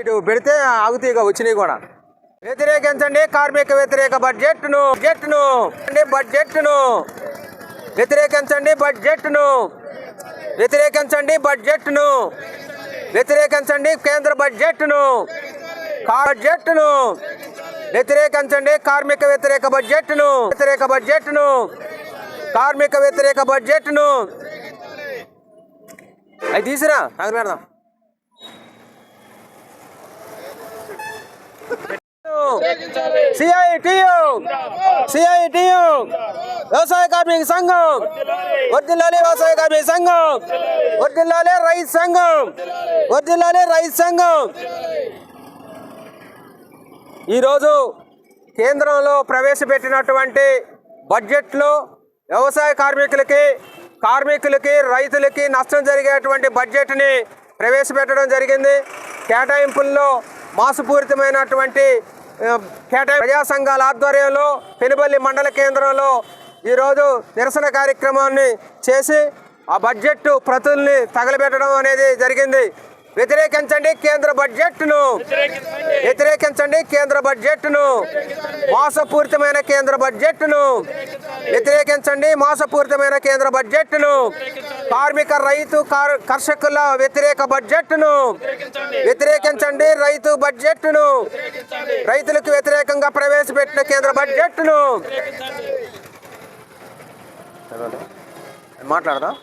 ఇటు పెడితే ఆగుతీగా వచ్చినాయి కూడా. వ్యతిరేకించండి కార్మిక వ్యతిరేక బడ్జెట్ను బడ్జెట్ను బడ్జెట్ను వ్యతిరేకించండి బడ్జెట్ను. వ్యతిరేకించండి బడ్జెట్ను. వ్యతిరేకించండి కేంద్ర బడ్జెట్ను. బడ్జెట్ను. వ్యతిరేకించండి కార్మిక వ్యతిరేక బడ్జెట్ను. వ్యతిరేక బడ్జెట్ను. కార్మిక వ్యతిరేక బడ్జెట్ను. అది తీసిరా అక్కడ పెడదాం సిఐటియు సిఐటియు వ్యవసాయ కార్మిక సంఘం వర్దిల్లాలి వ్యవసాయ కార్మిక సంఘం వర్దిల్లాలి రైతు సంఘం వర్దిల్లాలి రైతు సంఘం. ఈరోజు కేంద్రంలో ప్రవేశపెట్టినటువంటి బడ్జెట్లో వ్యవసాయ కార్మికులకి కార్మికులకి రైతులకి నష్టం జరిగేటువంటి బడ్జెట్ని ప్రవేశపెట్టడం జరిగింది. కేటాయింపుల్లో మాసపూరితమైనటువంటి కేటాయి ప్రజా సంఘాల ఆధ్వర్యంలో పెనుబల్లి మండల కేంద్రంలో ఈరోజు నిరసన కార్యక్రమాన్ని చేసి ఆ బడ్జెట్ ప్రతుల్ని తగలబెట్టడం అనేది జరిగింది. వ్యతిరేకించండి కేంద్ర బడ్జెట్ను. వ్యతిరేకించండి కేంద్ర బడ్జెట్ను. మోసపూరితమైన కేంద్ర బడ్జెట్ను. వ్యతిరేకించండి మోసపూరితమైన కేంద్ర బడ్జెట్ను. కార్మిక రైతు కర్షకుల వ్యతిరేక బడ్జెట్ను. వ్యతిరేకించండి రైతు బడ్జెట్ను. రైతులకు వ్యతిరేకంగా ప్రవేశపెట్టిన కేంద్ర బడ్జెట్ను. మాట్లాడదాం?